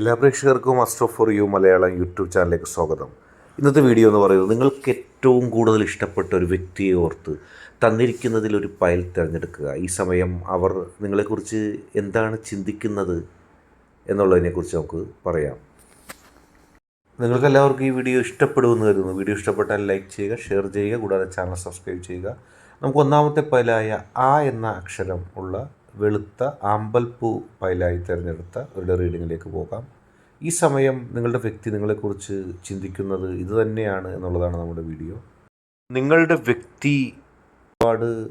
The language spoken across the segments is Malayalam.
എല്ലാ പ്രേക്ഷകർക്കും അസ്റ്റോ ഫോർ യു മലയാളം യൂട്യൂബ് ചാനലിലേക്ക് സ്വാഗതം. ഇന്നത്തെ വീഡിയോ എന്ന് പറയുന്നത് നിങ്ങൾക്ക് ഏറ്റവും കൂടുതൽ ഇഷ്ടപ്പെട്ട ഒരു വ്യക്തിയെ ഓർത്ത് തന്നിരിക്കുന്നതിൽ ഒരു പയൽ തിരഞ്ഞെടുക്കുക. ഈ സമയം അവർ നിങ്ങളെക്കുറിച്ച് എന്താണ് ചിന്തിക്കുന്നത് എന്നുള്ളതിനെക്കുറിച്ച് നമുക്ക് പറയാം. നിങ്ങൾക്ക് എല്ലാവർക്കും ഈ വീഡിയോ ഇഷ്ടപ്പെടുമെന്ന് കരുതുന്നു. വീഡിയോ ഇഷ്ടപ്പെട്ടാൽ ലൈക്ക് ചെയ്യുക ഷെയർ ചെയ്യുക കൂടാതെ ചാനൽ സബ്സ്ക്രൈബ് ചെയ്യുക. നമുക്ക് ഒന്നാമത്തെ പയലായ ആ എന്ന അക്ഷരം ഉള്ള വെളുത്ത ആമ്പൽപ്പൂ പൈലായി തിരഞ്ഞെടുത്ത ഒരു റീഡിങ്ങിലേക്ക് പോകാം. ഈ സമയം നിങ്ങളുടെ വ്യക്തി നിങ്ങളെക്കുറിച്ച് ചിന്തിക്കുന്നത് ഇത് തന്നെയാണ് എന്നുള്ളതാണ് നമ്മുടെ വീഡിയോ. നിങ്ങളുടെ വ്യക്തി ഒരുപാട്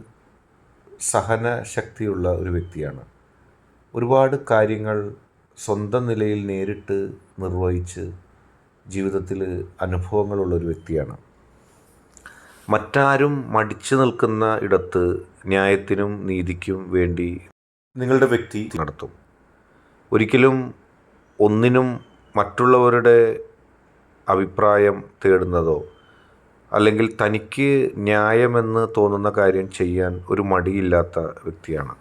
സഹന ശക്തിയുള്ള ഒരു വ്യക്തിയാണ്. ഒരുപാട് കാര്യങ്ങൾ സ്വന്തം നിലയിൽ നേരിട്ട് നിർവഹിച്ച് ജീവിതത്തിൽ അനുഭവങ്ങളുള്ള ഒരു വ്യക്തിയാണ്. മറ്റാരും മടിച്ചു നിൽക്കുന്ന ഇടത്ത് ന്യായത്തിനും നീതിക്കും വേണ്ടി നിങ്ങളുടെ വ്യക്തി നടത്തും. ഒരിക്കലും ഒന്നിനും മറ്റുള്ളവരുടെ അഭിപ്രായം തേടുന്നതോ അല്ലെങ്കിൽ തനിക്ക് ന്യായമെന്ന് തോന്നുന്ന കാര്യം ചെയ്യാൻ ഒരു മടിയില്ലാത്ത വ്യക്തിയാണ്.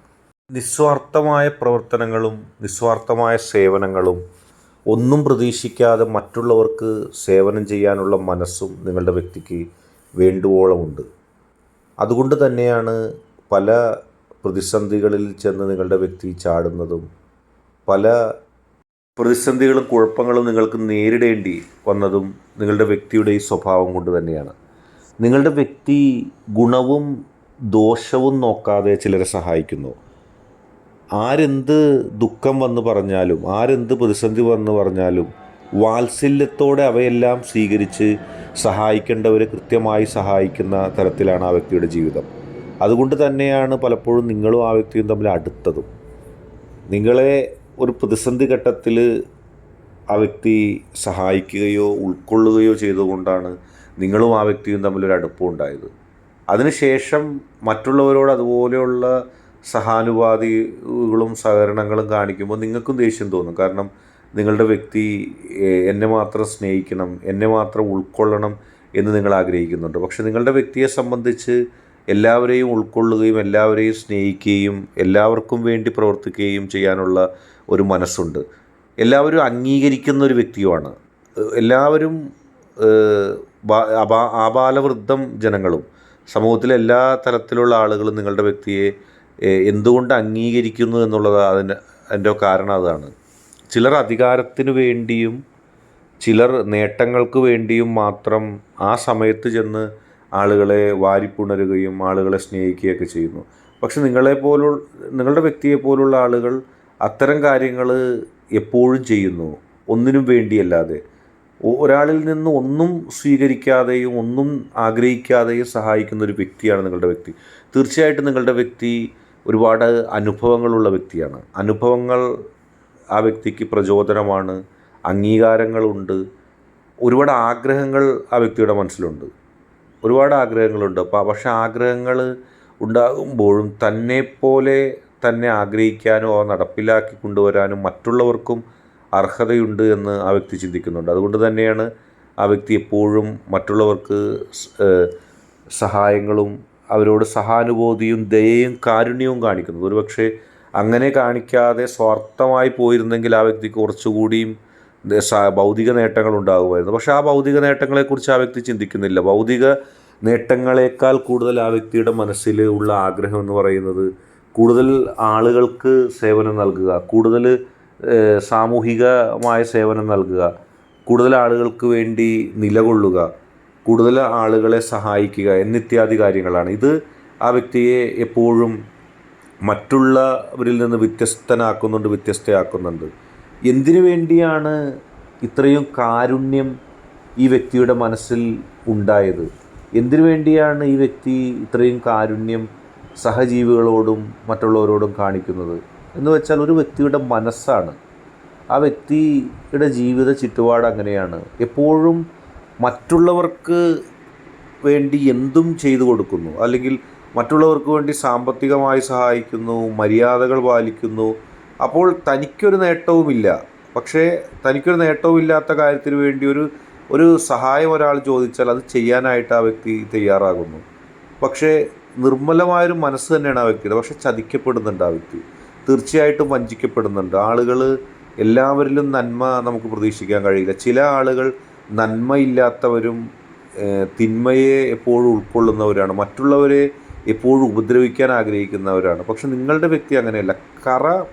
നിസ്വാർത്ഥമായ പ്രവർത്തനങ്ങളും നിസ്വാർത്ഥമായ സേവനങ്ങളും ഒന്നും പ്രതീക്ഷിക്കാതെ മറ്റുള്ളവർക്ക് സേവനം ചെയ്യാനുള്ള മനസ്സും നിങ്ങളുടെ വ്യക്തിക്ക് വേണ്ടുവോളമുണ്ട്. അതുകൊണ്ട് തന്നെയാണ് പല പ്രതിസന്ധികളിൽ ചെന്ന് നിങ്ങളുടെ വ്യക്തി ചാടുന്നതും പല പ്രതിസന്ധികളും കുഴപ്പങ്ങളും നിങ്ങൾക്ക് നേരിടേണ്ടി വന്നതും നിങ്ങളുടെ വ്യക്തിയുടെ ഈ സ്വഭാവം കൊണ്ട് തന്നെയാണ്. നിങ്ങളുടെ വ്യക്തി ഗുണവും ദോഷവും നോക്കാതെ ചിലരെ സഹായിക്കുന്നു. ആരെന്ത് ദുഃഖം വന്ന് പറഞ്ഞാലും ആരെന്ത് പ്രതിസന്ധി വന്ന് പറഞ്ഞാലും വാത്സല്യത്തോടെ അവയെല്ലാം സ്വീകരിച്ച് സഹായിക്കേണ്ടവരെ കൃത്യമായി സഹായിക്കുന്ന തരത്തിലാണ് ആ വ്യക്തിയുടെ ജീവിതം. അതുകൊണ്ട് തന്നെയാണ് പലപ്പോഴും നിങ്ങളും ആ വ്യക്തിയും തമ്മിൽ അടുത്തതും. നിങ്ങളെ ഒരു പ്രതിസന്ധി ഘട്ടത്തിൽ ആ വ്യക്തി സഹായിക്കുകയോ ഉൾക്കൊള്ളുകയോ ചെയ്തുകൊണ്ടാണ് നിങ്ങളും ആ വ്യക്തിയും തമ്മിലൊരു അടുപ്പമുണ്ടായത് അതിനുശേഷം മറ്റുള്ളവരോട് അതുപോലെയുള്ള സഹാനുപാതികളും സഹകരണങ്ങളും കാണിക്കുമ്പോൾ നിങ്ങൾക്കും ദേഷ്യം തോന്നും. കാരണം നിങ്ങളുടെ വ്യക്തി എന്നെ മാത്രം സ്നേഹിക്കണം എന്നെ മാത്രം ഉൾക്കൊള്ളണം എന്ന് നിങ്ങൾ ആഗ്രഹിക്കുന്നുണ്ട്. പക്ഷെ നിങ്ങളുടെ വ്യക്തിയെ സംബന്ധിച്ച് എല്ലാവരെയും ഉൾക്കൊള്ളുകയും എല്ലാവരെയും സ്നേഹിക്കുകയും എല്ലാവർക്കും വേണ്ടി പ്രവർത്തിക്കുകയും ചെയ്യാനുള്ള ഒരു മനസ്സുണ്ട്. എല്ലാവരും അംഗീകരിക്കുന്ന ഒരു വ്യക്തിയുമാണ്. എല്ലാവരും ആബാലവൃദ്ധം ജനങ്ങളും സമൂഹത്തിലെ എല്ലാ തരത്തിലുള്ള ആളുകളും നിങ്ങളുടെ വ്യക്തിയെ എന്തുകൊണ്ട് അംഗീകരിക്കുന്നു എന്നുള്ളത് അതിന്റെ അതിന്റെ കാരണം അതാണ്. ചിലർ അധികാരത്തിനു വേണ്ടിയും ചിലർ നേട്ടങ്ങൾക്ക് വേണ്ടിയും മാത്രം ആ സമയത്ത് ചെന്ന് ആളുകളെ വാരിപ്പുണരുകയും ആളുകളെ സ്നേഹിക്കുകയൊക്കെ ചെയ്യുന്നു. പക്ഷെ നിങ്ങളെ പോലുള്ള നിങ്ങളുടെ വ്യക്തിയെ പോലുള്ള ആളുകൾ അത്തരം കാര്യങ്ങൾ എപ്പോഴും ചെയ്യുന്നു. ഒന്നിനും വേണ്ടിയല്ലാതെ. ഒരാളിൽ നിന്ന് ഒന്നും സ്വീകരിക്കാതെയും ഒന്നും ആഗ്രഹിക്കാതെയും സഹായിക്കുന്ന ഒരു വ്യക്തിയാണ് നിങ്ങളുടെ വ്യക്തി. തീർച്ചയായിട്ടും നിങ്ങളുടെ വ്യക്തി ഒരുപാട് അനുഭവങ്ങളുള്ള വ്യക്തിയാണ്. അനുഭവങ്ങൾ ആ വ്യക്തിക്ക് പ്രചോദനമാണ്. അംഗീകാരങ്ങളുണ്ട്. ഒരുപാട് ആഗ്രഹങ്ങൾ ആ വ്യക്തിയുടെ മനസ്സിലുണ്ട്. ഒരുപാട് ആഗ്രഹങ്ങളുണ്ട്. അപ്പോൾ പക്ഷേ ആഗ്രഹങ്ങൾ ഉണ്ടാകുമ്പോഴും തന്നെപ്പോലെ തന്നെ ആഗ്രഹിക്കാനോ അവ നടപ്പിലാക്കി കൊണ്ടുവരാനും മറ്റുള്ളവർക്കും അർഹതയുണ്ട് എന്ന് ആ വ്യക്തി ചിന്തിക്കുന്നുണ്ട്. അതുകൊണ്ട് തന്നെയാണ് ആ വ്യക്തി എപ്പോഴും മറ്റുള്ളവർക്ക് സഹായങ്ങളും അവരോട് സഹാനുഭൂതിയും ദയയും കാരുണ്യവും കാണിക്കുന്നത്. ഒരുപക്ഷെ അങ്ങനെ കാണിക്കാതെ സ്വാർത്ഥമായി പോയിരുന്നെങ്കിൽ ആ വ്യക്തിക്ക് കുറച്ചുകൂടിയും ഭൗതിക നേട്ടങ്ങൾ ഉണ്ടാകുമായിരുന്നു. പക്ഷേ ആ ഭൗതിക നേട്ടങ്ങളെക്കുറിച്ച് ആ വ്യക്തി ചിന്തിക്കുന്നില്ല. ഭൗതിക നേട്ടങ്ങളെക്കാൾ കൂടുതൽ ആ വ്യക്തിയുടെ മനസ്സിൽ ഉള്ള ആഗ്രഹം എന്ന് പറയുന്നത് കൂടുതൽ ആളുകൾക്ക് സേവനം നൽകുക കൂടുതൽ സാമൂഹികമായ സേവനം നൽകുക കൂടുതൽ ആളുകൾക്ക് വേണ്ടി നിലകൊള്ളുക കൂടുതൽ ആളുകളെ സഹായിക്കുക എന്നിത്യാദി കാര്യങ്ങളാണ്. ഇത് ആ വ്യക്തിയെ എപ്പോഴും മറ്റുള്ളവരിൽ നിന്ന് വ്യത്യസ്തനാക്കുന്നുണ്ട് വ്യത്യസ്തയാക്കുന്നുണ്ട് എന്തിനു വേണ്ടിയാണ് ഇത്രയും കാരുണ്യം ഈ വ്യക്തിയുടെ മനസ്സിൽ ഉണ്ടായത്? എന്തിനു വേണ്ടിയാണ് ഈ വ്യക്തി ഇത്രയും കാരുണ്യം സഹജീവികളോടും മറ്റുള്ളവരോടും കാണിക്കുന്നത്? എന്ന് വെച്ചാൽ ഒരു വ്യക്തിയുടെ മനസ്സാണ്. ആ വ്യക്തിയുടെ ജീവിത ചുറ്റുപാട് അങ്ങനെയാണ്. എപ്പോഴും മറ്റുള്ളവർക്ക് വേണ്ടി എന്തും ചെയ്തു കൊടുക്കുന്നു. അല്ലെങ്കിൽ മറ്റുള്ളവർക്ക് വേണ്ടി സാമ്പത്തികമായി സഹായിക്കുന്നു മര്യാദകൾ പാലിക്കുന്നു. അപ്പോൾ തനിക്കൊരു നേട്ടവുമില്ല. പക്ഷേ തനിക്കൊരു നേട്ടവുമില്ലാത്ത കാര്യത്തിന് വേണ്ടി ഒരു ഒരു സഹായം ഒരാൾ ചോദിച്ചാൽ അത് ചെയ്യാനായിട്ട് ആ വ്യക്തി തയ്യാറാകുന്നു. പക്ഷേ നിർമ്മലമായൊരു മനസ്സ് തന്നെയാണ് ആ വ്യക്തിയുടെ. പക്ഷെ ചതിക്കപ്പെടുന്നുണ്ട് ആ വ്യക്തി. തീർച്ചയായിട്ടും വഞ്ചിക്കപ്പെടുന്നുണ്ട്. ആളുകൾ എല്ലാവരിലും നന്മ നമുക്ക് പ്രതീക്ഷിക്കാൻ കഴിയില്ല. ചില ആളുകൾ നന്മയില്ലാത്തവരും തിന്മയെ എപ്പോഴും ഉൾക്കൊള്ളുന്നവരാണ്. മറ്റുള്ളവരെ എപ്പോഴും ഉപദ്രവിക്കാൻ ആഗ്രഹിക്കുന്നവരാണ്. പക്ഷെ നിങ്ങളുടെ വ്യക്തി അങ്ങനെയല്ല. കറ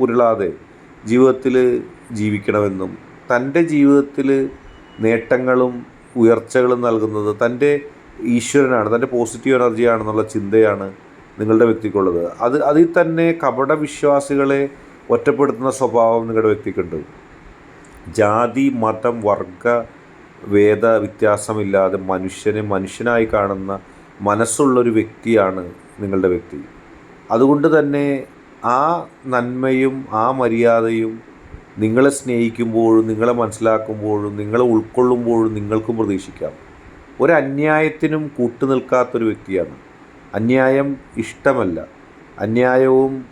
ഉരുളാതെ ജീവിതത്തിൽ ജീവിക്കണമെന്നും തന്റെ ജീവിതത്തിൽ നേട്ടങ്ങളും ഉയർച്ചകളും നൽകുന്നത് തന്റെ ഈശ്വരനാണ് തന്റെ പോസിറ്റീവ് എനർജിയാണെന്നുള്ള ചിന്തയാണ് നിങ്ങളുടെ വ്യക്തിക്കുള്ളത്. അത് അതിൽ തന്നെ കപട വിശ്വാസികളെ ഒറ്റപ്പെടുത്തുന്ന സ്വഭാവം നിങ്ങളുടെ വ്യക്തിക്കുണ്ട്. ജാതി മതം വർഗ വേദ വ്യത്യാസമില്ലാതെ മനുഷ്യനെ മനുഷ്യനായി കാണുന്ന മനസ്സുള്ളൊരു വ്യക്തിയാണ് നിങ്ങളുടെ വ്യക്തി. അതുകൊണ്ട് തന്നെ ആ നന്മയും ആ മര്യാദയും നിങ്ങളെ സ്നേഹിക്കുമ്പോഴും നിങ്ങളെ മനസ്സിലാക്കുമ്പോഴും നിങ്ങളെ ഉൾക്കൊള്ളുമ്പോഴും നിങ്ങൾക്കും പ്രതീക്ഷിക്കാം. ഒരു അന്യായത്തിനും കൂട്ടുനിൽക്കാത്തൊരു വ്യക്തിയാണ്. അന്യായം ഇഷ്ടമല്ല. അന്യായവും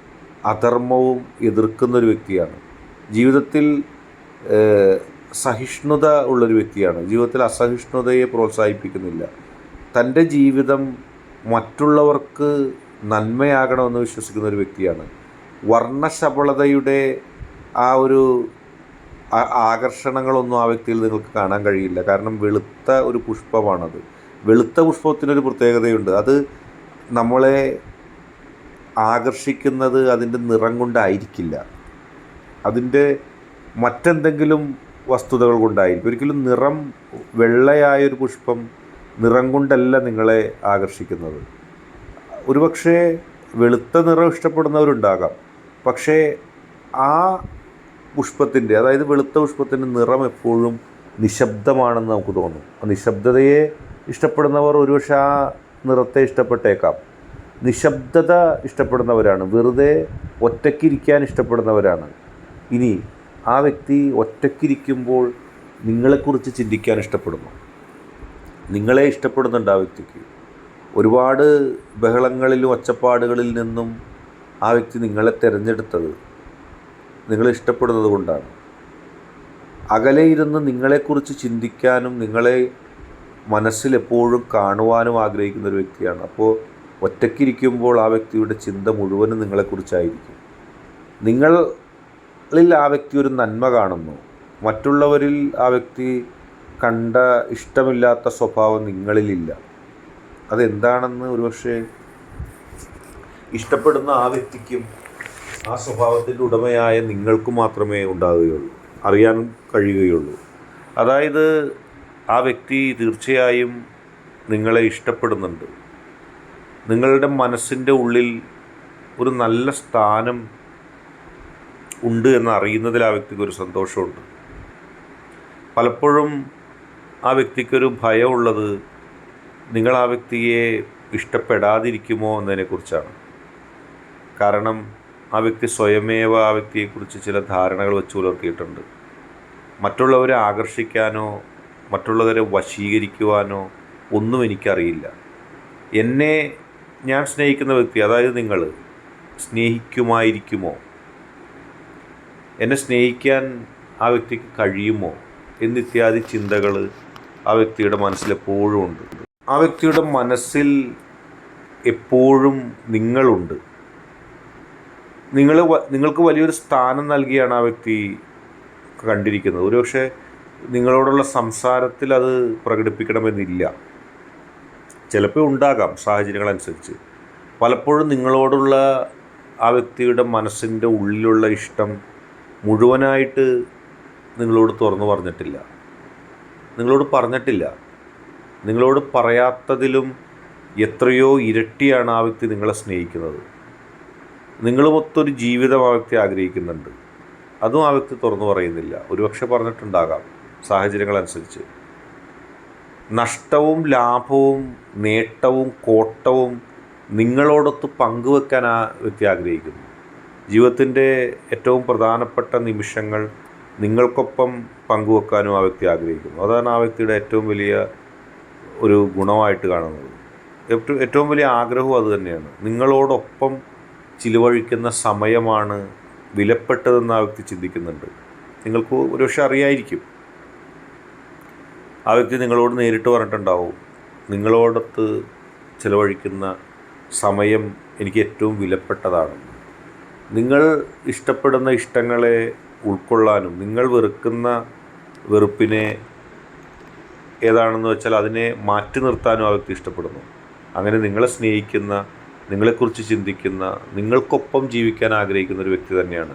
അധർമ്മവും എതിർക്കുന്നൊരു വ്യക്തിയാണ്. ജീവിതത്തിൽ സഹിഷ്ണുത ഉള്ളൊരു വ്യക്തിയാണ്. ജീവിതത്തിൽ അസഹിഷ്ണുതയെ പ്രോത്സാഹിപ്പിക്കുന്നില്ല. തന്റെ ജീവിതം മറ്റുള്ളവർക്ക് നന്മയാകണമെന്ന് വിശ്വസിക്കുന്ന ഒരു വ്യക്തിയാണ്. വർണശബളതയുടെ ആ ഒരു ആകർഷണങ്ങളൊന്നും ആ വ്യക്തിയിൽ നിങ്ങൾക്ക് കാണാൻ കഴിയില്ല. കാരണം വെളുത്ത ഒരു പുഷ്പമാണത്. വെളുത്ത പുഷ്പത്തിനൊരു പ്രത്യേകതയുണ്ട്. അത് നമ്മളെ ആകർഷിക്കുന്നത് അതിന്റെ നിറം കൊണ്ടായിരിക്കില്ല. അതിന്റെ മറ്റെന്തെങ്കിലും വസ്തുതകൾ കൊണ്ടായിരിക്കും. ഒരിക്കലും നിറം വെള്ളയായൊരു പുഷ്പം നിറം കൊണ്ടല്ല നിങ്ങളെ ആകർഷിക്കുന്നത്. ഒരുപക്ഷെ വെളുത്ത നിറം ഇഷ്ടപ്പെടുന്നവരുണ്ടാകാം. പക്ഷേ ആ പുഷ്പത്തിന്റെ അതായത് വെളുത്ത പുഷ്പത്തിന്റെ നിറം എപ്പോഴും നിശബ്ദമാണെന്ന് നമുക്ക് തോന്നും. ആ നിശബ്ദതയെ ഇഷ്ടപ്പെടുന്നവർ ഒരുപക്ഷെ ആ നിറത്തെ ഇഷ്ടപ്പെട്ടേക്കാം. നിശബ്ദത ഇഷ്ടപ്പെടുന്നവരാണ്. വെറുതെ ഒറ്റയ്ക്കിരിക്കാൻ ഇഷ്ടപ്പെടുന്നവരാണ്. ഇനി ആ വ്യക്തി ഒറ്റയ്ക്കിരിക്കുമ്പോൾ നിങ്ങളെക്കുറിച്ച് ചിന്തിക്കാൻ ഇഷ്ടപ്പെടുന്നു നിങ്ങളെ ഇഷ്ടപ്പെടുന്നുണ്ട് ആ വ്യക്തിക്ക്. ഒരുപാട് ബഹളങ്ങളിലും ഒച്ചപ്പാടുകളിൽ നിന്നും ആ വ്യക്തി നിങ്ങളെ തിരഞ്ഞെടുത്തത് നിങ്ങളെ ഇഷ്ടപ്പെടുന്നത് കൊണ്ടാണ്. അകലെ ഇരുന്ന് നിങ്ങളെക്കുറിച്ച് ചിന്തിക്കാനും നിങ്ങളെ മനസ്സിൽ എപ്പോഴും കാണുവാനും ആഗ്രഹിക്കുന്ന ഒരു വ്യക്തിയാണ്. അപ്പോൾ ഒറ്റയ്ക്കിരിക്കുമ്പോൾ ആ വ്യക്തിയുടെ ചിന്ത മുഴുവനും നിങ്ങളെക്കുറിച്ചായിരിക്കും. നിങ്ങളിൽ ആ വ്യക്തി ഒരു നന്മ കാണുന്നു. മറ്റുള്ളവരിൽ ആ വ്യക്തി കണ്ട ഇഷ്ടമില്ലാത്ത സ്വഭാവം നിങ്ങളിലില്ല. അതെന്താണെന്ന് ഒരുപക്ഷെ ഇഷ്ടപ്പെടുന്ന ആ വ്യക്തിക്കും ആ സ്വഭാവത്തിന്റെ ഉടമയായ നിങ്ങൾക്ക് മാത്രമേ ഉണ്ടാവുകയുള്ളൂ അറിയാൻ കഴിയുകയുള്ളൂ. അതായത് ആ വ്യക്തി തീർച്ചയായും നിങ്ങളെ ഇഷ്ടപ്പെടുന്നുണ്ട്. നിങ്ങളുടെ മനസ്സിന്റെ ഉള്ളിൽ ഒരു നല്ല സ്ഥാനം ഉണ്ട് എന്ന് അറിയുന്നതിൽ ആ വ്യക്തിക്ക് ഒരു സന്തോഷമുണ്ട്. പലപ്പോഴും ആ വ്യക്തിക്കൊരു ഭയമുള്ളത് നിങ്ങൾ ആ വ്യക്തിയെ ഇഷ്ടപ്പെടാതിരിക്കുമോ എന്നതിനെക്കുറിച്ചാണ്. കാരണം ആ വ്യക്തി സ്വയമേവ ആ വ്യക്തിയെക്കുറിച്ച് ചില ധാരണകൾ വെച്ച് പുലർത്തിയിട്ടുണ്ട്. മറ്റുള്ളവരെ ആകർഷിക്കാനോ മറ്റുള്ളവരെ വശീകരിക്കുവാനോ ഒന്നും എനിക്കറിയില്ല. എന്നെ ഞാൻ സ്നേഹിക്കുന്ന വ്യക്തി അതായത് നിങ്ങൾ സ്നേഹിക്കുമായിരിക്കുമോ? എന്നെ സ്നേഹിക്കാൻ ആ വ്യക്തിക്ക് കഴിയുമോ? എന്നിത്യാദി ചിന്തകൾ ആ വ്യക്തിയുടെ മനസ്സിൽ എപ്പോഴും ഉണ്ട്. ആ വ്യക്തിയുടെ മനസ്സിൽ എപ്പോഴും നിങ്ങളുണ്ട്. നിങ്ങൾ നിങ്ങൾക്ക് വലിയൊരു സ്ഥാനം നൽകിയാണ് ആ വ്യക്തി കണ്ടിരിക്കുന്നത്. ഒരുപക്ഷെ നിങ്ങളോടുള്ള സംസാരത്തിൽ അത് പ്രകടിപ്പിക്കണമെന്നില്ല. ചിലപ്പോൾ ഉണ്ടാകാം സാഹചര്യങ്ങളനുസരിച്ച്. പലപ്പോഴും നിങ്ങളോടുള്ള ആ വ്യക്തിയുടെ മനസ്സിന്റെ ഉള്ളിലുള്ള ഇഷ്ടം മുഴുവനായിട്ട് നിങ്ങളോട് തുറന്നു പറഞ്ഞിട്ടില്ല. നിങ്ങളോട് പറഞ്ഞിട്ടില്ല. നിങ്ങളോട് പറയാത്തതിലും എത്രയോ ഇരട്ടിയാണ് ആ വ്യക്തി നിങ്ങളെ സ്നേഹിക്കുന്നത്. നിങ്ങളുമൊത്തൊരു ജീവിതം ആ വ്യക്തി ആഗ്രഹിക്കുന്നുണ്ട്. അതും ആ വ്യക്തി തുറന്നു പറയുന്നില്ല. ഒരുപക്ഷെ പറഞ്ഞിട്ടുണ്ടാകാം സാഹചര്യങ്ങളനുസരിച്ച്. നഷ്ടവും ലാഭവും നേട്ടവും കോട്ടവും നിങ്ങളോടൊത്ത് പങ്കുവെക്കാൻ ആ വ്യക്തി ആഗ്രഹിക്കുന്നു. ജീവിതത്തിന്റെ ഏറ്റവും പ്രധാനപ്പെട്ട നിമിഷങ്ങൾ നിങ്ങൾക്കൊപ്പം പങ്കുവെക്കാനും ആ വ്യക്തി ആഗ്രഹിക്കുന്നു. അതാണ് ആ വ്യക്തിയുടെ ഏറ്റവും വലിയ ഒരു ഗുണമായിട്ട് കാണുന്നത്. ഏറ്റവും ഏറ്റവും വലിയ ആഗ്രഹവും അത് തന്നെയാണ്. നിങ്ങളോടൊപ്പം ചിലവഴിക്കുന്ന സമയമാണ് വിലപ്പെട്ടതെന്ന് ആ വ്യക്തി ചിന്തിക്കുന്നുണ്ട്. നിങ്ങൾക്ക് ഒരുപക്ഷെ അറിയായിരിക്കും. ആ വ്യക്തി നിങ്ങളോട് നേരിട്ട് പറഞ്ഞിട്ടുണ്ടാവും. നിങ്ങളോടൊത്ത് ചിലവഴിക്കുന്ന സമയം എനിക്ക് ഏറ്റവും വിലപ്പെട്ടതാണ്. നിങ്ങൾ ഇഷ്ടപ്പെടുന്ന ഇഷ്ടങ്ങളെ ഉൾക്കൊള്ളാനും നിങ്ങൾ വെറുക്കുന്ന വെറുപ്പിനെ ഏതാണെന്ന് വെച്ചാൽ അതിനെ മാറ്റി നിർത്താനും ആ വ്യക്തി ഇഷ്ടപ്പെടുന്നു. അങ്ങനെ നിങ്ങളെ സ്നേഹിക്കുന്ന നിങ്ങളെക്കുറിച്ച് ചിന്തിക്കുന്ന നിങ്ങൾക്കൊപ്പം ജീവിക്കാൻ ആഗ്രഹിക്കുന്ന ഒരു വ്യക്തി തന്നെയാണ്.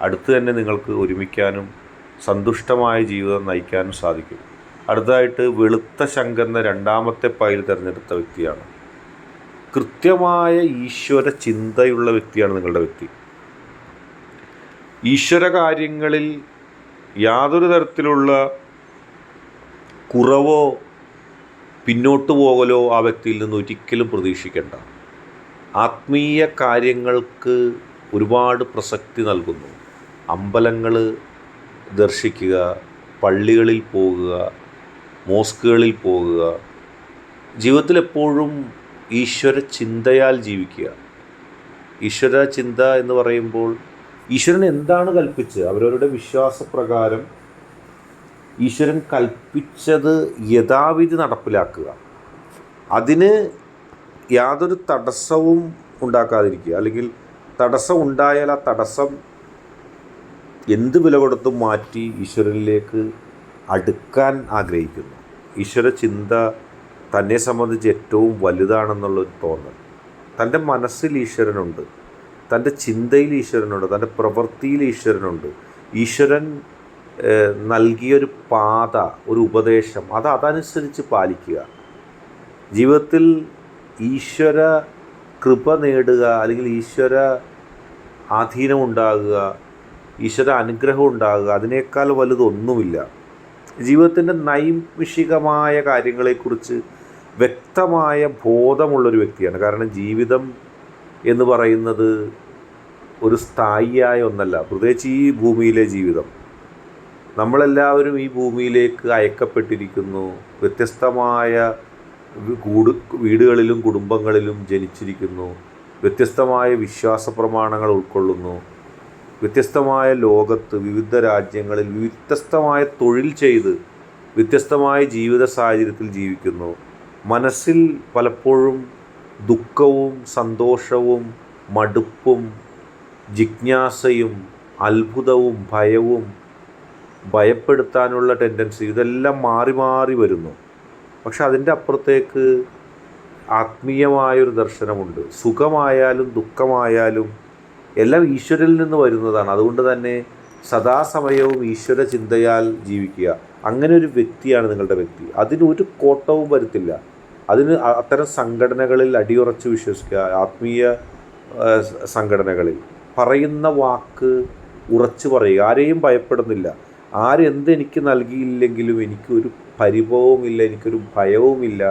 അടുത്ത് തന്നെ നിങ്ങൾക്ക് ഒരുമിക്കാനും സന്തുഷ്ടമായ ജീവിതം നയിക്കാനും സാധിക്കും. അടുത്തതായിട്ട് വെളുത്ത ശങ്കറിന് രണ്ടാമത്തെ പൈൽ തിരഞ്ഞെടുത്ത വ്യക്തിയാണ്. കൃത്യമായ ഈശ്വര ചിന്തയുള്ള വ്യക്തിയാണ് നിങ്ങളുടെ വ്യക്തി. ഈശ്വര കാര്യങ്ങളിൽ യാതൊരു തരത്തിലുള്ള കുറവോ പിന്നോട്ട് പോകലോ ആ വ്യക്തിയിൽ നിന്ന് ഒരിക്കലും പ്രതീക്ഷിക്കേണ്ട. ആത്മീയ കാര്യങ്ങൾക്ക് ഒരുപാട് പ്രസക്തി നൽകുന്നു. അമ്പലങ്ങൾ ദർശിക്കുക പള്ളികളിൽ പോകുക മോസ്കുകളിൽ പോകുക ജീവിതത്തിലെപ്പോഴും ഈശ്വര ചിന്തയാൽ ജീവിക്കുക. ഈശ്വര ചിന്ത എന്ന് പറയുമ്പോൾ ഈശ്വരൻ എന്താണ് കൽപ്പിച്ചത്? അവരവരുടെ വിശ്വാസപ്രകാരം ഈശ്വരൻ കൽപ്പിച്ചത് യഥാവിധി നടപ്പിലാക്കുക. അതിന് യാതൊരു തടസ്സവും ഉണ്ടാക്കാതിരിക്കുക. അല്ലെങ്കിൽ തടസ്സം ഉണ്ടായാൽ ആ തടസ്സം എന്ത് വില കൊടുത്തും മാറ്റി ഈശ്വരനിലേക്ക് അടുക്കാൻ ആഗ്രഹിക്കുന്നു. ഈശ്വര ചിന്ത തന്നെ സംബന്ധിച്ച് ഏറ്റവും വലുതാണെന്നുള്ളൊരു തോന്നൽ. തന്റെ മനസ്സിൽ ഈശ്വരനുണ്ട്. തന്റെ ചിന്തയിൽ ഈശ്വരനുണ്ട് തന്റെ പ്രവൃത്തിയിൽ ഈശ്വരനുണ്ട്. ഈശ്വരൻ നൽകിയൊരു പാത ഒരു ഉപദേശം അത് അതനുസരിച്ച് പാലിക്കുക. ജീവിതത്തിൽ ഈശ്വര കൃപ നേടുക അല്ലെങ്കിൽ ഈശ്വര ആധീനം ഉണ്ടാകുക ഈശ്വര അനുഗ്രഹം ഉണ്ടാകുക അതിനേക്കാൾ വലുതൊന്നുമില്ല. ജീവിതത്തിന്റെ നൈമിഷികമായ കാര്യങ്ങളെക്കുറിച്ച് വ്യക്തമായ ബോധമുള്ളൊരു വ്യക്തിയാണ്. കാരണം ജീവിതം എന്ന് പറയുന്നത് ഒരു സ്ഥായിയായ ഒന്നല്ല. പ്രത്യേകിച്ച് ഈ ഭൂമിയിലെ ജീവിതം. നമ്മളെല്ലാവരും ഈ ഭൂമിയിലേക്ക് അയക്കപ്പെട്ടിരിക്കുന്നു. വ്യത്യസ്തമായ കൂട് വീടുകളിലും കുടുംബങ്ങളിലും ജനിച്ചിരിക്കുന്നു. വ്യത്യസ്തമായ വിശ്വാസ പ്രമാണങ്ങൾ ഉൾക്കൊള്ളുന്നു. വ്യത്യസ്തമായ ലോകത്ത് വിവിധ രാജ്യങ്ങളിൽ വ്യത്യസ്തമായ തൊഴിൽ ചെയ്ത് വ്യത്യസ്തമായ ജീവിത സാഹചര്യത്തിൽ ജീവിക്കുന്നു. മനസ്സിൽ പലപ്പോഴും ദുഃഖവും സന്തോഷവും മടുപ്പും ജിജ്ഞാസയും അത്ഭുതവും ഭയവും ഭയപ്പെടുത്താനുള്ള ടെൻഡൻസി ഇതെല്ലാം മാറി മാറി വരുന്നു. പക്ഷെ അതിന്റെ അപ്പുറത്തേക്ക് ആത്മീയമായൊരു ദർശനമുണ്ട്. സുഖമായാലും ദുഃഖമായാലും എല്ലാം ഈശ്വരിൽ നിന്ന് വരുന്നതാണ്. അതുകൊണ്ട് തന്നെ സദാസമയവും ഈശ്വര ചിന്തയാൽ ജീവിക്കുക. അങ്ങനെ ഒരു വ്യക്തിയാണ് നിങ്ങളുടെ വ്യക്തി. അതിനൊരു കോട്ടവും വരുത്തില്ല. അതിന് അത്തരം സംഘടനകളിൽ അടിയുറച്ച് വിശ്വസിക്കുക. ആത്മീയ സംഘടനകളിൽ പറയുന്ന വാക്ക് ഉറച്ചു പറയുക. ആരെയും ഭയപ്പെടുന്നില്ല. ആരെന്ത് എനിക്ക് നൽകിയില്ലെങ്കിലും എനിക്കൊരു പരിഭവവുമില്ല എനിക്കൊരു ഭയവുമില്ല.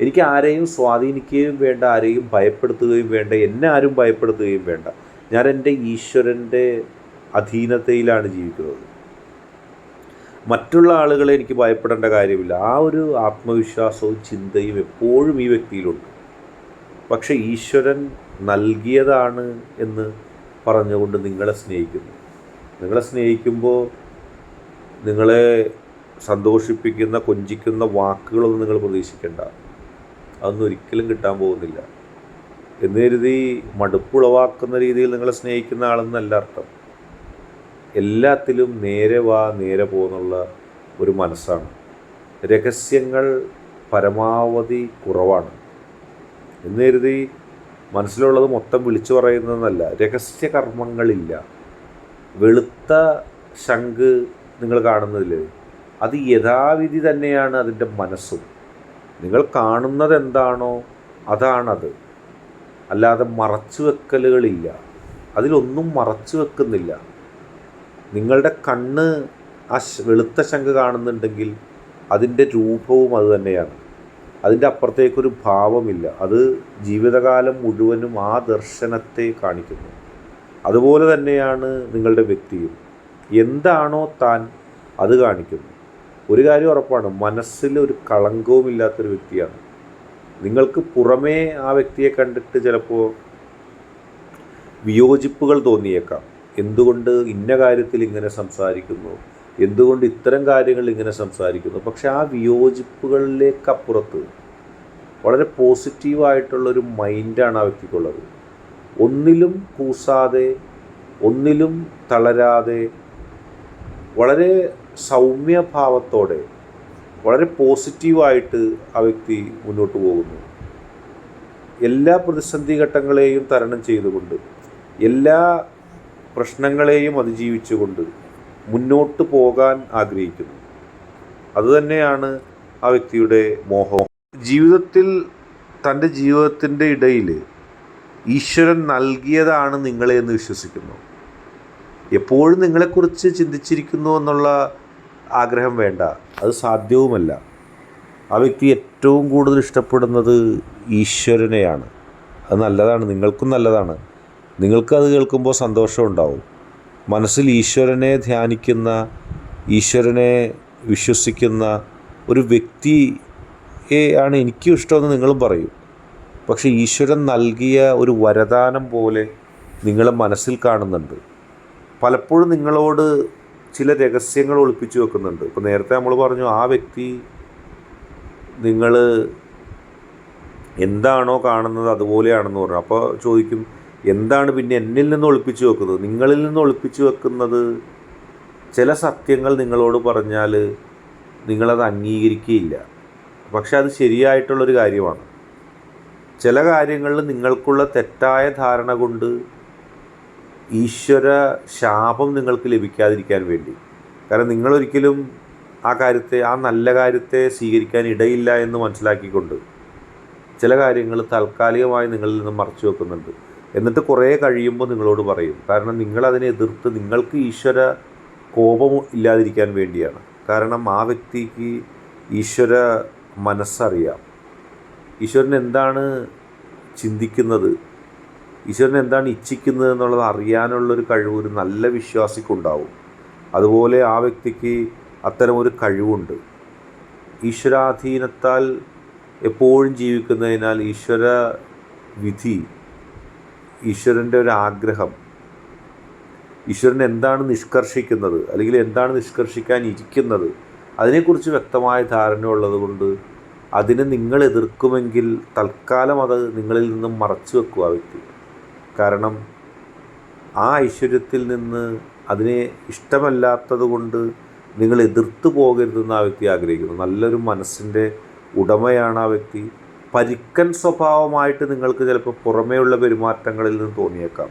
എനിക്ക് ആരെയും സ്വാധീനിക്കുകയും വേണ്ട ആരെയും ഭയപ്പെടുത്തുകയും വേണ്ട എന്നെ ആരും ഭയപ്പെടുത്തുകയും വേണ്ട. ഞാൻ എന്റെ ഈശ്വരന്റെ അധീനതയിലാണ് ജീവിക്കുന്നത്. മറ്റുള്ള ആളുകളെ എനിക്ക് ഭയപ്പെടേണ്ട കാര്യമില്ല. ആ ഒരു ആത്മവിശ്വാസവും ചിന്തയും എപ്പോഴും ഈ വ്യക്തിയിലുണ്ട്. പക്ഷേ ഈശ്വരൻ നൽകിയതാണ് എന്ന് പറഞ്ഞുകൊണ്ട് നിങ്ങളെ സ്നേഹിക്കുന്നു. നിങ്ങളെ സ്നേഹിക്കുമ്പോൾ നിങ്ങളെ സന്തോഷിപ്പിക്കുന്ന കൊഞ്ചിക്കുന്ന വാക്കുകളൊന്നും നിങ്ങൾ പ്രതീക്ഷിക്കേണ്ട. അതൊന്നും ഒരിക്കലും കിട്ടാൻ പോകുന്നില്ല. എന്ന് കരുതി മടുപ്പുളവാക്കുന്ന രീതിയിൽ നിങ്ങളെ സ്നേഹിക്കുന്ന ആളെന്നല്ല അർത്ഥം. എല്ലാത്തിലും നേരെ വാ നേരെ പോകുന്നുള്ള ഒരു മനസ്സാണ്. രഹസ്യങ്ങൾ പരമാവധി കുറവാണ്. എന്ന് കരുതി മനസ്സിലുള്ളത് മൊത്തം വിളിച്ചു പറയുന്നതെന്നല്ല. രഹസ്യ കർമ്മങ്ങളില്ല. വെളുത്ത ശംഖ് നിങ്ങൾ കാണുന്നതില്ലേ അത് യഥാവിധി തന്നെയാണ് അതിന്റെ മനസ്സും. നിങ്ങൾ കാണുന്നത് എന്താണോ അതാണത്. അല്ലാതെ മറച്ചു വെക്കലുകളില്ല. അതിലൊന്നും മറച്ചു വെക്കുന്നില്ല. നിങ്ങളുടെ കണ്ണ് ആ വെളുത്ത ശംഖ് കാണുന്നുണ്ടെങ്കിൽ അതിന്റെ രൂപവും അത് തന്നെയാണ്. അതിന്റെ അപ്പുറത്തേക്കൊരു ഭാവമില്ല. അത് ജീവിതകാലം മുഴുവനും ആ ദർശനത്തെ കാണിക്കുന്നു. അതുപോലെ തന്നെയാണ് നിങ്ങളുടെ വ്യക്തിയും. എന്താണോ താൻ അത് കാണിക്കുന്നു. ഒരു കാര്യം ഉറപ്പാണ് മനസ്സിൽ ഒരു കളങ്കവും ഇല്ലാത്തൊരു വ്യക്തിയാണ്. നിങ്ങൾക്ക് പുറമേ ആ വ്യക്തിയെ കണ്ടിട്ട് ചിലപ്പോൾ വിയോജിപ്പുകൾ തോന്നിയേക്കാം. എന്തുകൊണ്ട് ഇന്ന കാര്യത്തിൽ ഇങ്ങനെ സംസാരിക്കുന്നു? എന്തുകൊണ്ട് ഇത്തരം കാര്യങ്ങൾ ഇങ്ങനെ സംസാരിക്കുന്നു? പക്ഷെ ആ വിയോജിപ്പുകളിലേക്ക് അപ്പുറത്ത് വളരെ പോസിറ്റീവായിട്ടുള്ളൊരു മൈൻഡാണ് ആ വ്യക്തിക്കുള്ളത്. ഒന്നിലും കൂസാതെ ഒന്നിലും തളരാതെ വളരെ സൗമ്യഭാവത്തോടെ വളരെ പോസിറ്റീവായിട്ട് ആ വ്യക്തി മുന്നോട്ട് പോകുന്നു. എല്ലാ പ്രതിസന്ധി ഘട്ടങ്ങളെയും തരണം ചെയ്തുകൊണ്ട് എല്ലാ പ്രശ്നങ്ങളെയും അതിജീവിച്ചുകൊണ്ട് മുന്നോട്ട് പോകാൻ ആഗ്രഹിക്കുന്നു. അതുതന്നെയാണ് ആ വ്യക്തിയുടെ മോഹം ജീവിതത്തിൽ തന്റെ ജീവിതത്തിന്റെ ഇടയിൽ ഈശ്വരൻ നൽകിയതാണ് നിങ്ങളെ എന്ന് വിശ്വസിക്കുന്നു. എപ്പോഴും നിങ്ങളെക്കുറിച്ച് ചിന്തിച്ചിരിക്കുന്നു എന്നുള്ള ആഗ്രഹം വേണ്ട. അത് സാധ്യവുമല്ല. ആ വ്യക്തി ഏറ്റവും കൂടുതൽ ഇഷ്ടപ്പെടുന്നത് ഈശ്വരനെയാണ്. അത് നല്ലതാണ്. നിങ്ങൾക്കും നല്ലതാണ്. നിങ്ങൾക്ക് അത് കേൾക്കുമ്പോൾ സന്തോഷം ഉണ്ടാവും. മനസ്സിൽ ഈശ്വരനെ ധ്യാനിക്കുന്ന ഈശ്വരനെ വിശ്വസിക്കുന്ന ഒരു വ്യക്തിയെ ആണ് എനിക്കും ഇഷ്ടമെന്ന് നിങ്ങളും പറയും. പക്ഷെ ഈശ്വരൻ നൽകിയ ഒരു വരദാനം പോലെ നിങ്ങളെ മനസ്സിൽ കാണുന്നുണ്ട്. പലപ്പോഴും നിങ്ങളോട് ചില രഹസ്യങ്ങൾ ഒളിപ്പിച്ചു വെക്കുന്നുണ്ട്. ഇപ്പോൾ നേരത്തെ നമ്മൾ പറഞ്ഞു ആ വ്യക്തി നിങ്ങൾ എന്താണോ കാണുന്നത് അതുപോലെയാണെന്ന് പറഞ്ഞു. അപ്പോൾ ചോദിക്കും എന്താണ് പിന്നെ എന്നിൽ നിന്ന് ഒളിപ്പിച്ചു വെക്കുന്നത്? നിങ്ങളിൽ നിന്ന് ഒളിപ്പിച്ചു വെക്കുന്നത് ചില സത്യങ്ങൾ നിങ്ങളോട് പറഞ്ഞാൽ നിങ്ങളത് അംഗീകരിക്കുകയില്ല. പക്ഷെ അത് ശരിയായിട്ടുള്ളൊരു കാര്യമാണ്. ചില കാര്യങ്ങളിൽ നിങ്ങൾക്കുള്ള തെറ്റായ ധാരണ കൊണ്ട് ഈശ്വര ശാപം നിങ്ങൾക്ക് ലഭിക്കാതിരിക്കാൻ വേണ്ടി. കാരണം നിങ്ങളൊരിക്കലും ആ കാര്യത്തെ ആ നല്ല കാര്യത്തെ സ്വീകരിക്കാൻ ഇടയില്ല എന്ന് മനസ്സിലാക്കിക്കൊണ്ട് ചില കാര്യങ്ങൾ താൽക്കാലികമായി നിങ്ങളിൽ നിന്ന് മറച്ചു വെക്കുന്നുണ്ട്. എന്നിട്ട് കുറേ കഴിയുമ്പോൾ നിങ്ങളോട് പറയും. കാരണം നിങ്ങളതിനെ എതിർത്ത് നിങ്ങൾക്ക് ഈശ്വര കോപം ഇല്ലാതിരിക്കാൻ വേണ്ടിയാണ്. കാരണം ആ വ്യക്തിക്ക് ഈശ്വര മനസ്സറിയാം. ഈശ്വരൻ എന്താണ് ചിന്തിക്കുന്നത്? ഈശ്വരൻ എന്താണ് ഇച്ഛിക്കുന്നത് എന്നുള്ളത് അറിയാനുള്ളൊരു കഴിവ് ഒരു നല്ല വിശ്വാസിക്കുണ്ടാവും. അതുപോലെ ആ വ്യക്തിക്ക് അത്തരം ഒരു കഴിവുണ്ട്. ഈശ്വരാധീനത്താൽ എപ്പോഴും ജീവിക്കുന്നതിനാൽ ഈശ്വര വിധി ഈശ്വരന്റെ ഒരു ആഗ്രഹം. ഈശ്വരൻ എന്താണ് നിഷ്കർഷിക്കുന്നത്? അല്ലെങ്കിൽ എന്താണ് നിഷ്കർഷിക്കാൻ ഇരിക്കുന്നത്? അതിനെക്കുറിച്ച് വ്യക്തമായ ധാരണ ഉള്ളതുകൊണ്ട് അതിനെ നിങ്ങൾ എതിർക്കുമെങ്കിൽ തൽക്കാലം അത് നിങ്ങളിൽ നിന്നും മറച്ചു വെക്കുക വ്യക്തി. കാരണം ആ ഐശ്വര്യത്തിൽ നിന്ന് അതിനെ ഇഷ്ടമല്ലാത്തത് കൊണ്ട് നിങ്ങൾ എതിർത്ത് പോകരുതെന്ന് ആ വ്യക്തി ആഗ്രഹിക്കുന്നു. നല്ലൊരു മനസ്സിന്റെ ഉടമയാണ് ആ വ്യക്തി. പരിക്കൻ സ്വഭാവമായിട്ട് നിങ്ങൾക്ക് ചിലപ്പോൾ പുറമേയുള്ള പെരുമാറ്റങ്ങളിൽ നിന്ന് തോന്നിയേക്കാം.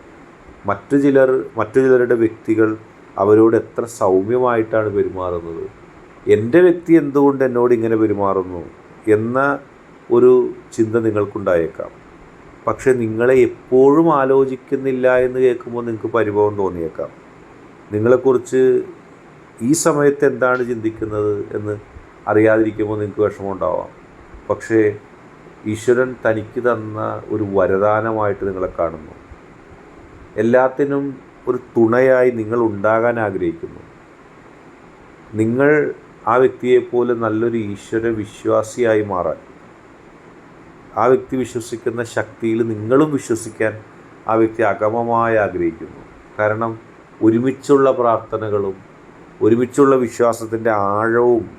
മറ്റു ചിലർ മറ്റു ചിലരുടെ വ്യക്തികൾ അവരോട് എത്ര സൗമ്യമായിട്ടാണ് പെരുമാറുന്നത്? എന്റെ വ്യക്തി എന്തുകൊണ്ട് എന്നോട് ഇങ്ങനെ പെരുമാറുന്നു എന്ന ഒരു ചിന്ത നിങ്ങൾക്കുണ്ടായേക്കാം. പക്ഷെ നിങ്ങളെ എപ്പോഴും ആലോചിക്കുന്നില്ല എന്ന് കേൾക്കുമ്പോൾ നിങ്ങൾക്ക് പരിഭവം തോന്നിയേക്കാം. നിങ്ങളെക്കുറിച്ച് ഈ സമയത്ത് എന്താണ് ചിന്തിക്കുന്നത് എന്ന് അറിയാതിരിക്കുമ്പോൾ നിങ്ങൾക്ക് വിഷമമുണ്ടാവാം. പക്ഷേ ഈശ്വരൻ തനിക്ക് തന്ന ഒരു വരദാനമായിട്ട് നിങ്ങളെ കാണുന്നു. എല്ലാത്തിനും ഒരു തുണയായി നിങ്ങൾ ഉണ്ടാകാൻ ആഗ്രഹിക്കുന്നു. നിങ്ങൾ ആ വ്യക്തിയെപ്പോലെ നല്ലൊരു ഈശ്വര വിശ്വാസിയായി മാറാൻ ആ വ്യക്തി വിശ്വസിക്കുന്ന ശക്തിയിൽ നിങ്ങളും വിശ്വസിക്കാൻ ആ വ്യക്തി അഗമമായി ആഗ്രഹിക്കുന്നു. കാരണം ഒരുമിച്ചുള്ള പ്രാർത്ഥനകളും ഒരുമിച്ചുള്ള വിശ്വാസത്തിന്റെ ആഴവും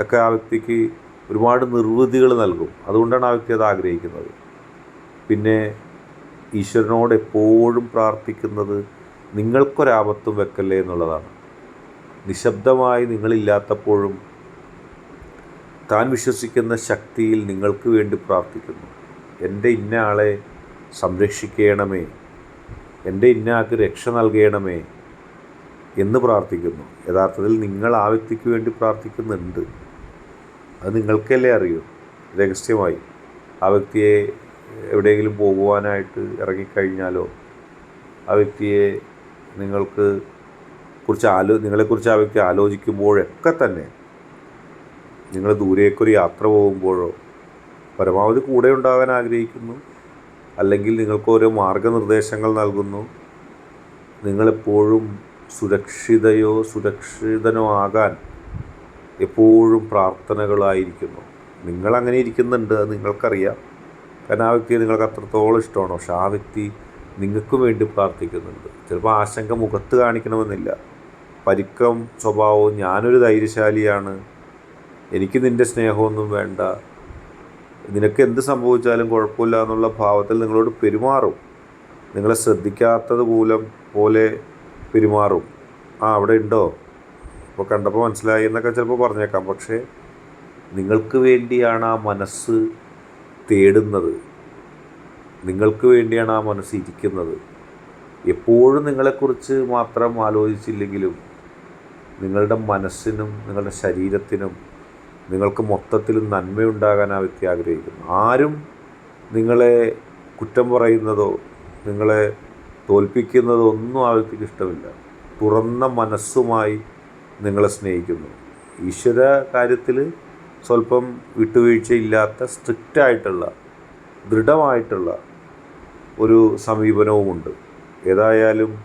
ഒക്കെ ആ വ്യക്തിക്ക് ഒരുപാട് നിർവൃതികൾ നൽകും. അതുകൊണ്ടാണ് ആ വ്യക്തി അത് ആഗ്രഹിക്കുന്നത്. പിന്നെ ഈശ്വരനോട് എപ്പോഴും പ്രാർത്ഥിക്കുന്നത് നിങ്ങൾക്കൊരാപത്തും വെക്കല്ലേ എന്നുള്ളതാണ്. നിശബ്ദമായി നിങ്ങളില്ലാത്തപ്പോഴും താൻ വിശ്വസിക്കുന്ന ശക്തിയിൽ നിങ്ങൾക്ക് വേണ്ടി പ്രാർത്ഥിക്കുന്നു. എന്റെ ഇന്ന ആളെ സംരക്ഷിക്കണമേ. എന്റെ ഇന്ന ആൾക്ക് രക്ഷ നൽകണമേ എന്ന് പ്രാർത്ഥിക്കുന്നു. യഥാർത്ഥത്തിൽ നിങ്ങൾ ആ വ്യക്തിക്ക് വേണ്ടി പ്രാർത്ഥിക്കുന്നുണ്ട്. അത് നിങ്ങൾക്കല്ലേ അറിയൂ. രഹസ്യമായി. ആ വ്യക്തിയെ എവിടെയെങ്കിലും പോകുവാനായിട്ട് ഇറങ്ങിക്കഴിഞ്ഞാലോ ആ വ്യക്തിയെ നിങ്ങൾക്ക് കുറിച്ച് ആലോ നിങ്ങളെക്കുറിച്ച് ആ വ്യക്തി ആലോചിക്കുമ്പോഴൊക്കെ തന്നെ നിങ്ങൾ ദൂരേക്കൊരു യാത്ര പോകുമ്പോഴോ പരമാവധി കൂടെ ഉണ്ടാകാൻ ആഗ്രഹിക്കുന്നു അല്ലെങ്കിൽ നിങ്ങൾക്ക് ഓരോ മാർഗനിർദ്ദേശങ്ങൾ നൽകുന്നു നിങ്ങളെപ്പോഴും സുരക്ഷിതയോ സുരക്ഷിതനോ ആകാൻ എപ്പോഴും പ്രാർത്ഥനകളായിരിക്കുന്നു. നിങ്ങളങ്ങനെ ഇരിക്കുന്നുണ്ട് നിങ്ങൾക്കറിയാം. കാരണം ആ വ്യക്തിയെ നിങ്ങൾക്ക് അത്രത്തോളം ഇഷ്ടമാണോ? പക്ഷെ ആ വ്യക്തി നിങ്ങൾക്ക് വേണ്ടി പ്രാർത്ഥിക്കുന്നുണ്ട്. ചിലപ്പോൾ ആശങ്ക മുഖത്ത് കാണിക്കണമെന്നില്ല. പരിക്കം സ്വഭാവവും ഞാനൊരു ധൈര്യശാലിയാണ്. എനിക്ക് നിന്റെ സ്നേഹമൊന്നും വേണ്ട. നിനക്ക് എന്ത് സംഭവിച്ചാലും കുഴപ്പമില്ല എന്നുള്ള ഭാവത്തിൽ നിങ്ങളോട് പെരുമാറും. നിങ്ങളെ ശ്രദ്ധിക്കാത്തത് മൂലം പോലെ പെരുമാറും. ആ അവിടെ ഉണ്ടോ? അപ്പോൾ കണ്ടപ്പോൾ മനസ്സിലായി എന്നൊക്കെ ചിലപ്പോൾ പറഞ്ഞേക്കാം. പക്ഷേ നിങ്ങൾക്ക് വേണ്ടിയാണ് ആ മനസ്സ് തേടുന്നത്. നിങ്ങൾക്ക് വേണ്ടിയാണ് ആ മനസ്സ് ഇരിക്കുന്നത്. എപ്പോഴും നിങ്ങളെക്കുറിച്ച് മാത്രം ആലോചിച്ചില്ലെങ്കിലും നിങ്ങളുടെ മനസ്സിനും നിങ്ങളുടെ ശരീരത്തിനും നിങ്ങൾക്ക് മൊത്തത്തിൽ നന്മയുണ്ടാകാൻ ആ വ്യക്തി ആഗ്രഹിക്കുന്നു. ആരും നിങ്ങളെ കുറ്റം പറയുന്നതോ നിങ്ങളെ തോൽപ്പിക്കുന്നതോ ഒന്നും ആ വ്യക്തിക്ക് ഇഷ്ടമില്ല. തുറന്ന മനസ്സുമായി നിങ്ങളെ സ്നേഹിക്കുന്നു. ഈശ്വര കാര്യത്തിൽ സ്വല്പം വിട്ടുവീഴ്ചയില്ലാത്ത സ്ട്രിക്റ്റായിട്ടുള്ള ദൃഢമായിട്ടുള്ള ഒരു സമീപനവുമുണ്ട്. ഏതായാലും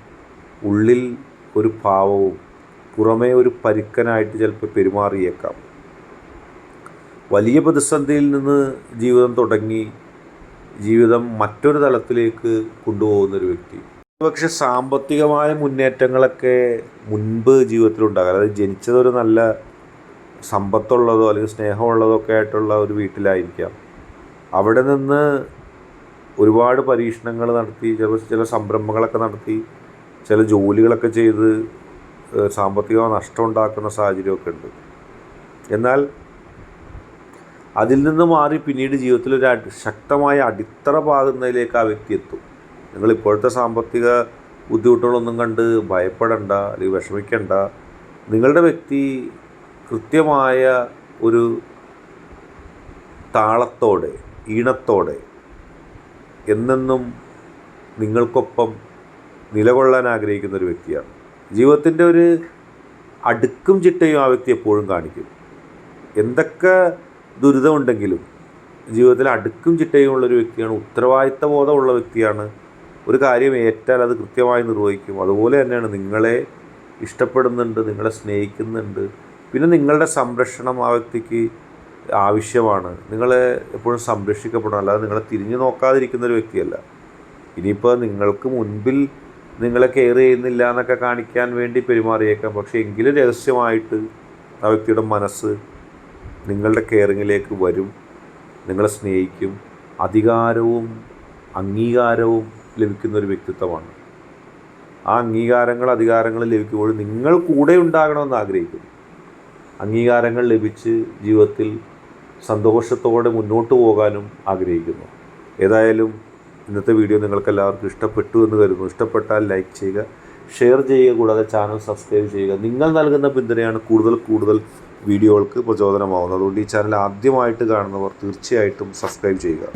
ഉള്ളിൽ ഒരു ഭാവവും പുറമേ ഒരു പരുക്കനായിട്ട് ചിലപ്പോൾ പെരുമാറിയേക്കാം. വലിയ പ്രതിസന്ധിയിൽ നിന്ന് ജീവിതം തുടങ്ങി ജീവിതം മറ്റൊരു തലത്തിലേക്ക് കൊണ്ടുപോകുന്നൊരു വ്യക്തി. പക്ഷെ സാമ്പത്തികമായ മുന്നേറ്റങ്ങളൊക്കെ മുൻപ് ജീവിതത്തിൽ ജീവിതത്തിലുണ്ടാകാം. അതായത് ജനിച്ചതൊരു നല്ല സമ്പത്തുള്ളതോ അല്ലെങ്കിൽ സ്നേഹമുള്ളതോ ഒക്കെ ആയിട്ടുള്ള ഒരു വീട്ടിലായിരിക്കാം. അവിടെ നിന്ന് ഒരുപാട് പരീക്ഷണങ്ങൾ നടത്തി ചില ചില സംരംഭങ്ങളൊക്കെ നടത്തി ചില ജോലികളൊക്കെ ചെയ്ത് സാമ്പത്തികമായ സാമ്പത്തിക നഷ്ടം ഉണ്ടാക്കുന്ന സാഹചര്യമൊക്കെ ഉണ്ട്. എന്നാൽ അതിൽ നിന്ന് മാറി പിന്നീട് ജീവിതത്തിൽ ഒരു ശക്തമായ അടിത്തറ പാകുന്നതിലേക്ക് ആ വ്യക്തി എത്തും. നിങ്ങൾ ഇപ്പോഴത്തെ സാമ്പത്തിക ബുദ്ധിമുട്ടുകളൊന്നും കണ്ട് ഭയപ്പെടണ്ട അല്ലെങ്കിൽ വിഷമിക്കണ്ട. നിങ്ങളുടെ വ്യക്തി കൃത്യമായ ഒരു താളത്തോടെ ഈണത്തോടെ എന്നെന്നും നിങ്ങൾക്കൊപ്പം നിലകൊള്ളാൻ ആഗ്രഹിക്കുന്ന ഒരു വ്യക്തിയാണ്. ജീവിതത്തിന്റെ ഒരു അടുക്കും ചിട്ടയും ആ വ്യക്തി എപ്പോഴും കാണിക്കും. എന്തൊക്കെ ദുരിതമുണ്ടെങ്കിലും ജീവിതത്തിൽ അടുക്കും ചിട്ടയും ഉള്ളൊരു വ്യക്തിയാണ് ഉത്തരവാദിത്ത ബോധമുള്ള വ്യക്തിയാണ് ഒരു കാര്യം ഏറ്റാൽ അത് കൃത്യമായി നിർവഹിക്കും. അതുപോലെ തന്നെയാണ് നിങ്ങളെ ഇഷ്ടപ്പെടുന്നുണ്ട് നിങ്ങളെ സ്നേഹിക്കുന്നുണ്ട്. പിന്നെ നിങ്ങളുടെ സംരക്ഷണം ആ വ്യക്തിക്ക് ആവശ്യമാണ്. നിങ്ങളെ എപ്പോഴും സംരക്ഷിക്കപ്പെടണം. അല്ലാതെ നിങ്ങളെ തിരിഞ്ഞു നോക്കാതിരിക്കുന്ന ഒരു വ്യക്തിയല്ല. ഇനിയിപ്പോൾ നിങ്ങൾക്ക് മുൻപിൽ നിങ്ങളെ കെയർ ചെയ്യുന്നില്ല എന്നൊക്കെ കാണിക്കാൻ വേണ്ടി പെരുമാറിയേക്കാം. പക്ഷേ എങ്കിലും രഹസ്യമായിട്ട് ആ വ്യക്തിയുടെ മനസ്സ് നിങ്ങളുടെ കെയറിങ്ങിലേക്ക് വരും. നിങ്ങളെ സ്നേഹിക്കും. അധികാരവും അംഗീകാരവും ലഭിക്കുന്ന ഒരു വ്യക്തിത്വമാണ്. ആ അംഗീകാരങ്ങൾ അധികാരങ്ങൾ ലഭിക്കുമ്പോൾ നിങ്ങൾ കൂടെ ഉണ്ടാകണമെന്ന് ആഗ്രഹിക്കുന്നു. അംഗീകാരങ്ങൾ ലഭിച്ച് ജീവിതത്തിൽ സന്തോഷത്തോടെ മുന്നോട്ട് പോകാനും ആഗ്രഹിക്കുന്നു. ഏതായാലും ഇന്നത്തെ വീഡിയോ നിങ്ങൾക്ക് എല്ലാവർക്കും ഇഷ്ടപ്പെട്ടു എന്ന് കരുതുന്നു. ഇഷ്ടപ്പെട്ടാൽ ലൈക്ക് ചെയ്യുക ഷെയർ ചെയ്യുക കൂടാതെ ചാനൽ സബ്സ്ക്രൈബ് ചെയ്യുക. നിങ്ങൾ നൽകുന്ന പിന്തുണയാണ് കൂടുതൽ കൂടുതൽ വീഡിയോകൾക്ക് പ്രചോദനമാവുന്നത്. അതുകൊണ്ട് ഈ ചാനൽ ആദ്യമായിട്ട് കാണുന്നവർ തീർച്ചയായിട്ടും സബ്സ്ക്രൈബ് ചെയ്യുക.